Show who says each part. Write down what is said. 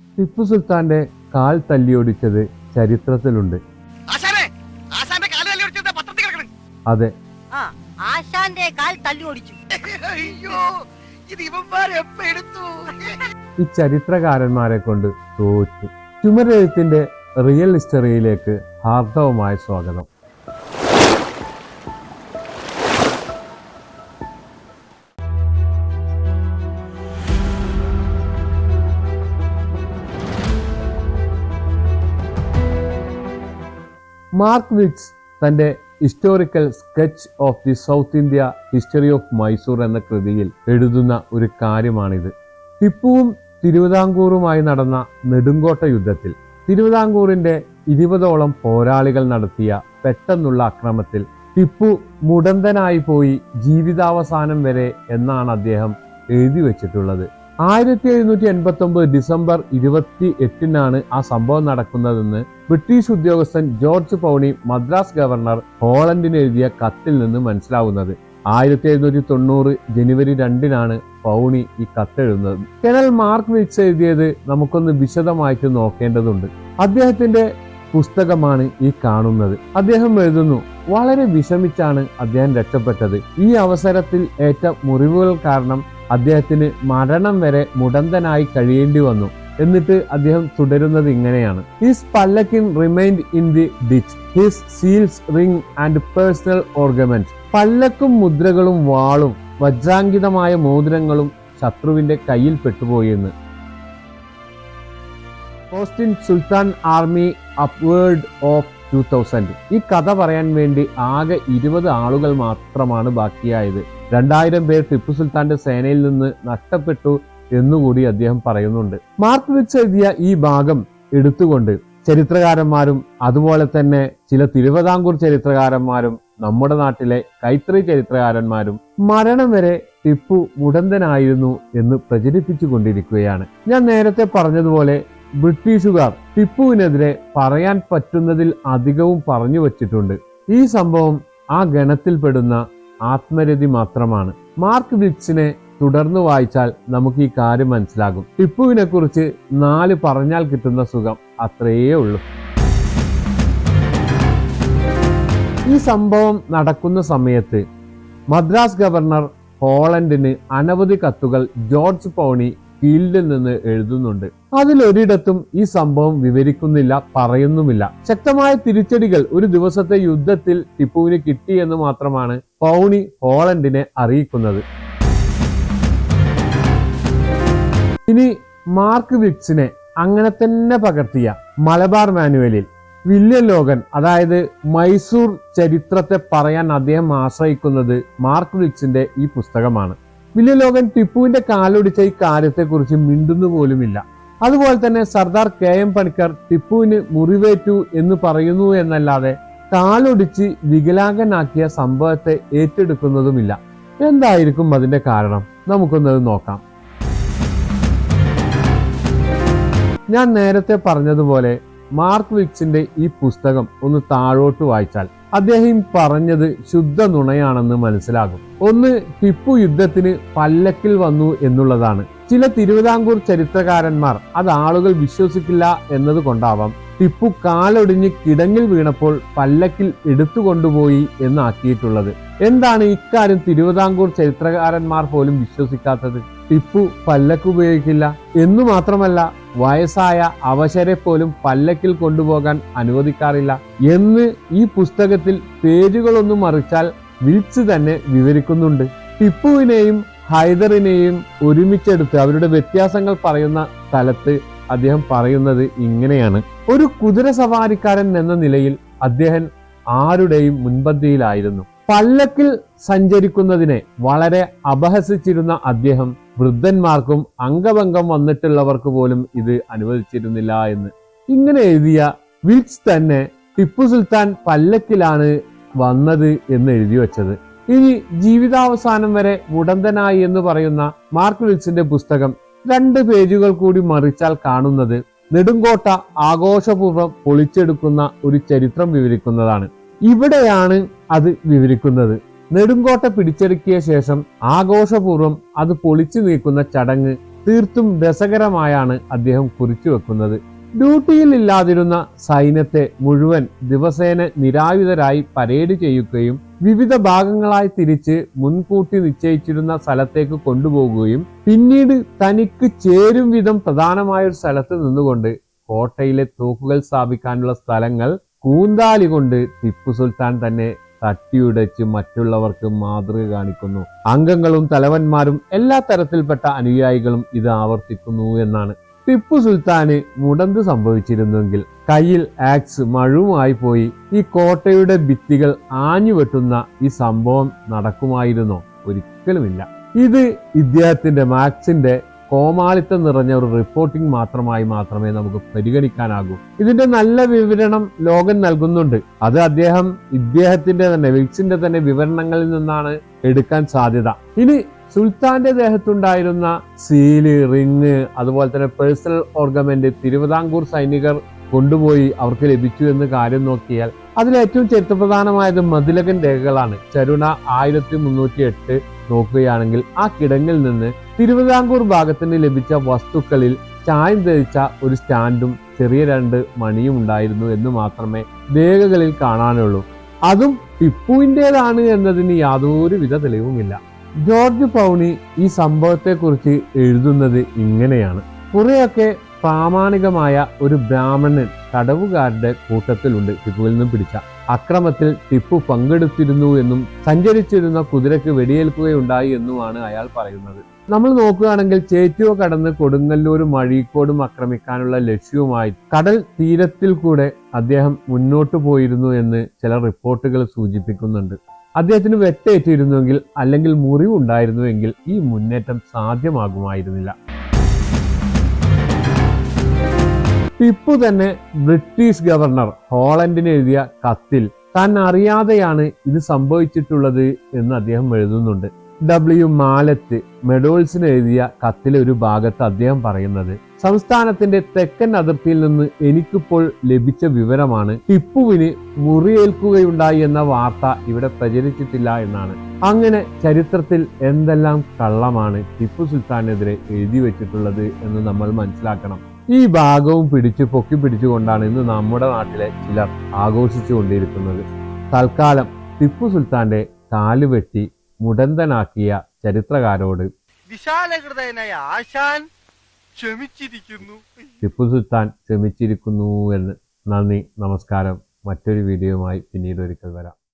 Speaker 1: ടിപ്പു സുൽത്താന്റെ കാൽ തല്ലിയൊടിച്ചത് ചരിത്രത്തിലുണ്ട്. അതെ.
Speaker 2: ആ ആശാന്റെ കാൽ തല്ലിയൊടിച്ചു.
Speaker 3: അയ്യോ ഇത് ഇവന്മാർ എപ്പ എടുത്തു?
Speaker 1: ഈ ചരിത്രകാരന്മാരെ കൊണ്ട് തോറ്റു. ചുമരെഴുത്തിന്റെ റിയൽ ഹിസ്റ്ററിയിലേക്ക് ഹാർദവമായ സ്വാഗതം. മാർക്ക് വിറ്റ്സ് തന്റെ historical sketch of the south India history of Mysore എന്ന കൃതിയിൽ എഴുതുന്ന ഒരു കാര്യമാണിത്. ടിപ്പുവും തിരുവിതാംകൂറുമായി നടന്ന നെടുങ്കോട്ട യുദ്ധത്തിൽ തിരുവിതാംകൂറിന്റെ ഇരുപതോളം പോരാളികൾ നടത്തിയ പെട്ടെന്നുള്ള അക്രമത്തിൽ ടിപ്പു മുടന്തനായി പോയി ജീവിതാവസാനം വരെ എന്നാണ് അദ്ദേഹം എഴുതി വച്ചിട്ടുള്ളത്. ആയിരത്തി എഴുന്നൂറ്റി എൺപത്തി ഒമ്പത് ഡിസംബർ ഇരുപത്തി എട്ടിനാണ് ആ സംഭവം നടക്കുന്നതെന്ന് ബ്രിട്ടീഷ് ഉദ്യോഗസ്ഥൻ ജോർജ് പൗണി മദ്രാസ് ഗവർണർ ഹോളണ്ടിന് എഴുതിയ കത്തിൽ നിന്ന് മനസ്സിലാവുന്നത്. ആയിരത്തി എഴുന്നൂറ്റി തൊണ്ണൂറ് ജനുവരി രണ്ടിനാണ് പൗണി ഈ കത്തെഴുതുന്നത്. കെനൽ മാർക്ക് വിൽസ് എഴുതിയത് നമുക്കൊന്ന് വിശദമായിട്ട് നോക്കേണ്ടതുണ്ട്. അദ്ദേഹത്തിന്റെ പുസ്തകമാണ് ഈ കാണുന്നത്. അദ്ദേഹം എഴുതുന്നു വളരെ വിഷമിച്ചാണ് അദ്ദേഹം രക്ഷപ്പെട്ടത്. ഈ അവസരത്തിൽ ഏറ്റ മുറിവുകൾ കാരണം അദ്ദേഹത്തിന് മരണം വരെ മുടന്തനായി കഴിയേണ്ടി വന്നു. എന്നിട്ട് അദ്ദേഹം തുടരുന്നത് ഇങ്ങനെയാണ്. His palanquin remained in the ditch his seals ring and personal ornament പല്ലക്കും മുദ്രകളും വാളും വജ്രാങ്കിതമായ മോതിരങ്ങളും ശത്രുവിന്റെ കയ്യിൽ പെട്ടുപോയി എന്ന്. ഓസ്റ്റിൻ സുൽത്താൻ army upward of two thousand ഈ കഥ പറയാൻ വേണ്ടി ആകെ ഇരുപത് ആളുകൾ മാത്രമാണ് ബാക്കിയായത്. രണ്ടായിരം പേർ ടിപ്പു സുൽത്താന്റെ സേനയിൽ നിന്ന് നഷ്ടപ്പെട്ടു. എന്നുകൂടി അദ്ദേഹം പറയുന്നുണ്ട്. മാർക്ക് വെച്ച് എഴുതിയ ഈ ഭാഗം എടുത്തുകൊണ്ട് ചരിത്രകാരന്മാരും അതുപോലെ തന്നെ ചില തിരുവിതാംകൂർ ചരിത്രകാരന്മാരും നമ്മുടെ നാട്ടിലെ കൈത്തറി ചരിത്രകാരന്മാരും മരണം വരെ ടിപ്പു മുടന്തനായിരുന്നു എന്ന് പ്രചരിപ്പിച്ചു കൊണ്ടിരിക്കുകയാണ് ഞാൻ നേരത്തെ പറഞ്ഞതുപോലെ ബ്രിട്ടീഷുകാർ ടിപ്പുവിനെതിരെ പറയാൻ പറ്റുന്നതിൽ അധികവും പറഞ്ഞു വച്ചിട്ടുണ്ട്. ഈ സംഭവം ആ ഗണത്തിൽപ്പെടുന്ന ആത്മരതി മാത്രമാണ്. മാർക്ക് വിക്സിനെ തുടർന്ന് വായിച്ചാൽ നമുക്ക് ഈ കാര്യം മനസ്സിലാകും. ടിപ്പുവിനെ കുറിച്ച് നാല് പറഞ്ഞാൽ കിട്ടുന്ന സുഖം അത്രയേ ഉള്ളൂ. ഈ സംഭവം നടക്കുന്ന സമയത്ത് മദ്രാസ് ഗവർണർ ഹോളണ്ടിന് അനവധി കത്തുകൾ ജോർജ് പോണി ഫീൽഡിൽ നിന്ന് എഴുതുന്നുണ്ട്. അതിലൊരിടത്തും ഈ സംഭവം വിവരിക്കുന്നില്ല പറയുന്നുമില്ല. ശക്തമായ തിരിച്ചടികൾ ഒരു ദിവസത്തെ യുദ്ധത്തിൽ ടിപ്പുവിന് കിട്ടിയെന്ന് മാത്രമാണ് പൗണി ഹോളണ്ടിനെ അറിയിക്കുന്നത്. ഇനി മാർക്ക് വിക്സിനെ അങ്ങനെ തന്നെ പകർത്തിയ മലബാർ മാനുവലിൽ വില്യം ലോകൻ അതായത് മൈസൂർ ചരിത്രത്തെ പറയാൻ അദ്ദേഹം ആശ്രയിക്കുന്നത് മാർക്ക് വിക്സിന്റെ ഈ പുസ്തകമാണ്. വില്യം ലോകൻ ടിപ്പുവിന്റെ കാലൊടിച്ച ഈ കാര്യത്തെക്കുറിച്ച് മിണ്ടുന്നു പോലുമില്ല. അതുപോലെ തന്നെ സർദാർ കെ എം പണിക്കർ ടിപ്പുവിന് മുറിവേറ്റു എന്ന് പറയുന്നു എന്നല്ലാതെ കാലൊടിച്ച് വികലാംഗനാക്കിയ സംഭവത്തെ ഏറ്റെടുക്കുന്നതുമില്ല. എന്തായിരിക്കും അതിന്റെ കാരണം? നമുക്കൊന്നത് നോക്കാം. ഞാൻ നേരത്തെ പറഞ്ഞതുപോലെ മാർക്ക് വിക്സിന്റെ ഈ പുസ്തകം ഒന്ന് താഴോട്ട് വായിച്ചാൽ അദ്ദേഹം പറഞ്ഞത് ശുദ്ധ നുണയാണെന്ന് മനസ്സിലാകും. ഒന്ന് ടിപ്പു യുദ്ധത്തിന് പല്ലക്കിൽ വന്നു എന്നുള്ളതാണ്. ചില തിരുവിതാംകൂർ ചരിത്രകാരന്മാർ അത് ആളുകൾ വിശ്വസിക്കില്ല എന്നതുകൊണ്ടാവാം. ടിപ്പു കാലൊടിഞ്ഞ് കിടങ്ങിൽ വീണപ്പോൾ പല്ലക്കിൽ എടുത്തുകൊണ്ടുപോയി എന്നാക്കിയിട്ടുള്ളത്. എന്താണ് ഇക്കാര്യം തിരുവിതാംകൂർ ചരിത്രകാരന്മാർ പോലും വിശ്വസിക്കാത്തത്? ടിപ്പു പല്ലക്ക് ഉപയോഗിക്കില്ല. എന്നു മാത്രമല്ല വയസ്സായ അവശരെ പോലും പല്ലക്കിൽ കൊണ്ടുപോകാൻ അനുവദിക്കാറില്ല. എന്ന് ഈ പുസ്തകത്തിൽ പേരുകളൊന്നും മറിച്ചാൽ വിളിച്ചു തന്നെ വിവരിക്കുന്നുണ്ട്. ടിപ്പുവിനെയും ഹൈദറിനെയും ഒരുമിച്ചെടുത്ത് അവരുടെ വ്യത്യാസങ്ങൾ പറയുന്ന സ്ഥലത്ത് അദ്ദേഹം പറയുന്നത് ഇങ്ങനെയാണ്. ഒരു കുതിര സവാരിക്കാരൻ എന്ന നിലയിൽ അദ്ദേഹം ആരുടെയും മുൻപന്തിയിലായിരുന്നു. പല്ലക്കിൽ സഞ്ചരിക്കുന്നതിനെ വളരെ അപഹസിച്ചിരുന്ന അദ്ദേഹം വൃദ്ധന്മാർക്കും അംഗഭംഗം വന്നിട്ടുള്ളവർക്ക് പോലും ഇത് അനുവദിച്ചിരുന്നില്ല എന്ന്. ഇങ്ങനെ എഴുതിയ വിൽസ് തന്നെ ടിപ്പു സുൽത്താൻ പല്ലക്കിലാണ് വന്നത് എന്ന് എഴുതി വച്ചത്. ഇനി ജീവിതാവസാനം വരെ ഉടന്തനായി എന്ന് പറയുന്ന മാർക്ക് വിൽസിന്റെ പുസ്തകം രണ്ട് പേജുകൾ കൂടി മറിച്ചാൽ കാണുന്നത് നെടുങ്കോട്ട ആഘോഷപൂർവം പൊളിച്ചെടുക്കുന്ന ഒരു ചരിത്രം വിവരിക്കുന്നതാണ്. ഇവിടെയാണ് അത് വിവരിക്കുന്നത്. നെടുങ്കോട്ട പിടിച്ചെടുക്കിയ ശേഷം ആഘോഷപൂർവം അത് പൊളിച്ചു നീക്കുന്ന ചടങ്ങ് തീർത്തും രസകരമായാണ് അദ്ദേഹം കുറിച്ചു വെക്കുന്നത്. ഡ്യൂട്ടിയിൽ ഇല്ലാതിരുന്ന സൈന്യത്തെ മുഴുവൻ ദിവസേന നിരായുധരായി പരേഡ് ചെയ്യുകയും വിവിധ ഭാഗങ്ങളായി തിരിച്ച് മുൻകൂട്ടി നിശ്ചയിച്ചിരുന്ന സ്ഥലത്തേക്ക് കൊണ്ടുപോകുകയും പിന്നീട് തനിക്ക് ചേരും വിധം പ്രധാനമായ ഒരു സ്ഥലത്ത് നിന്നുകൊണ്ട് കോട്ടയിലെ തോക്കുകൾ സ്ഥാപിക്കാനുള്ള സ്ഥലങ്ങൾ കൂന്താലി കൊണ്ട് ടിപ്പു സുൽത്താൻ തന്നെ തട്ടിയുടച്ച് മറ്റുള്ളവർക്ക് മാതൃക കാണിക്കുന്നു. അംഗങ്ങളും തലവന്മാരും എല്ലാ തരത്തിൽപ്പെട്ട അനുയായികളും ഇത് ആവർത്തിക്കുന്നു എന്നാണ് ടിപ്പു സുൽത്താന് മുടന്ത് സംഭവിച്ചിരുന്നെങ്കിൽ കയ്യിൽ ആക്സ് മഴുവുമായി പോയി ഈ കോട്ടയുടെ ഭിത്തികൾ ആഞ്ഞു വെട്ടുന്ന ഈ സംഭവം നടക്കുമായിരുന്നോ? ഒരിക്കലുമില്ല. ഇത് ഇദ്ദേഹത്തിന്റെ മാക്സിന്റെ കോമാളിത്തം നിറഞ്ഞ ഒരു റിപ്പോർട്ടിംഗ് മാത്രമായി മാത്രമേ നമുക്ക് പരിഗണിക്കാനാകൂ. ഇതിന്റെ നല്ല വിവരണം ലോകം നൽകുന്നുണ്ട്. അത് അദ്ദേഹം ഇദ്ദേഹത്തിന്റെ തന്നെ വിൽസിന്റെ തന്നെ വിവരണങ്ങളിൽ നിന്നാണ് എടുക്കാൻ സാധ്യത. ഇനി സുൽത്താന്റെ ദേഹത്തുണ്ടായിരുന്ന സീൽ റിങ് അതുപോലെ തന്നെ പേഴ്സണൽ ഓർഗമെന്റ് തിരുവിതാംകൂർ സൈനികർ കൊണ്ടുപോയി അവർക്ക് ലഭിച്ചു എന്ന് കാര്യം നോക്കിയാൽ അതിലേറ്റവും ചരിത്രപ്രധാനമായത് മതിലകൻ രേഖകളാണ്. ചരുണ ആയിരത്തി മുന്നൂറ്റി എട്ട് നോക്കുകയാണെങ്കിൽ ആ കിടങ്ങിൽ നിന്ന് തിരുവിതാംകൂർ ഭാഗത്തിന് ലഭിച്ച വസ്തുക്കളിൽ ചായം ധരിച്ച ഒരു സ്റ്റാൻഡും ചെറിയ രണ്ട് മണിയും ഉണ്ടായിരുന്നു എന്ന് മാത്രമേ രേഖകളിൽ കാണാനുള്ളൂ. അതും ടിപ്പുവിന്റെതാണ് എന്നതിന് യാതൊരുവിധ തെളിവുമില്ല. ജോർജ് പൗണി ഈ സംഭവത്തെക്കുറിച്ച് എഴുതുന്നത് ഇങ്ങനെയാണ്. കുറെയൊക്കെ പ്രാമാണികമായ ഒരു ബ്രാഹ്മണൻ തടവുകാരുടെ കൂട്ടത്തിലുണ്ട് ടിപ്പുവിൽ നിന്നും പിടിച്ച. അക്രമത്തിൽ ടിപ്പു പങ്കെടുത്തിരുന്നു എന്നും സഞ്ചരിച്ചിരുന്ന കുതിരയ്ക്ക് വെടിയേൽക്കുകയുണ്ടായി എന്നുമാണ് അയാൾ പറയുന്നത്. നമ്മൾ നോക്കുകയാണെങ്കിൽ ചേറ്റുവ കടന്ന് കൊടുങ്ങല്ലൂരും അഴീക്കോടും ആക്രമിക്കാനുള്ള ലക്ഷ്യവുമായി കടൽ തീരത്തിൽ കൂടെ അദ്ദേഹം മുന്നോട്ടു പോയിരുന്നു എന്ന് ചില റിപ്പോർട്ടുകൾ സൂചിപ്പിക്കുന്നുണ്ട്. അദ്ദേഹത്തിന് വെട്ടേറ്റിരുന്നുവെങ്കിൽ അല്ലെങ്കിൽ മുറിവുണ്ടായിരുന്നുവെങ്കിൽ ഈ മുന്നേറ്റം സാധ്യമാകുമായിരുന്നില്ല. ടിപ്പു തന്നെ ബ്രിട്ടീഷ് ഗവർണർ ഹോളണ്ടിന് എഴുതിയ കത്തിൽ താൻ അറിയാതെയാണ് ഇത് സംഭവിച്ചിട്ടുള്ളത് എന്ന് അദ്ദേഹം എഴുതുന്നുണ്ട്. ഡബ്ല്യു മാലത്ത് മെഡോൾസിന് എഴുതിയ കത്തിലെ ഒരു ഭാഗത്ത് അദ്ദേഹം പറയുന്നത് സംസ്ഥാനത്തിന്റെ തെക്കൻ അതിർത്തിയിൽ നിന്ന് എനിക്കിപ്പോൾ ലഭിച്ച വിവരമാണ് ടിപ്പുവിന് മുറിയേൽക്കുകയുണ്ടായി എന്ന വാർത്ത ഇവിടെ പ്രചരിച്ചിട്ടില്ല എന്നാണ്. അങ്ങനെ ചരിത്രത്തിൽ എന്തെല്ലാം കള്ളമാണ് ടിപ്പു സുൽത്താനെതിരെ എഴുതി വെച്ചിട്ടുള്ളത് എന്ന് നമ്മൾ മനസ്സിലാക്കണം. ഈ ഭാഗവും പിടിച്ച് പൊക്കി പിടിച്ചുകൊണ്ടാണ് ഇന്ന് നമ്മുടെ നാട്ടിലെ ചിലർ ആഘോഷിച്ചു കൊണ്ടിരിക്കുന്നത് തൽക്കാലം ടിപ്പു സുൽത്താന്റെ കാലുവെട്ടി മുടന്തനാക്കിയ ചരിത്രകാരോട്
Speaker 3: വിശാലഹൃദയനായ ആശാൻ ക്ഷമിച്ചിരിക്കുന്നു.
Speaker 1: ടിപ്പു സുൽത്താൻ ക്ഷമിച്ചിരിക്കുന്നു എന്ന് നന്ദി നമസ്കാരം. മറ്റൊരു വീഡിയോയുമായി പിന്നീട് ഒരിക്കൽ വരാം.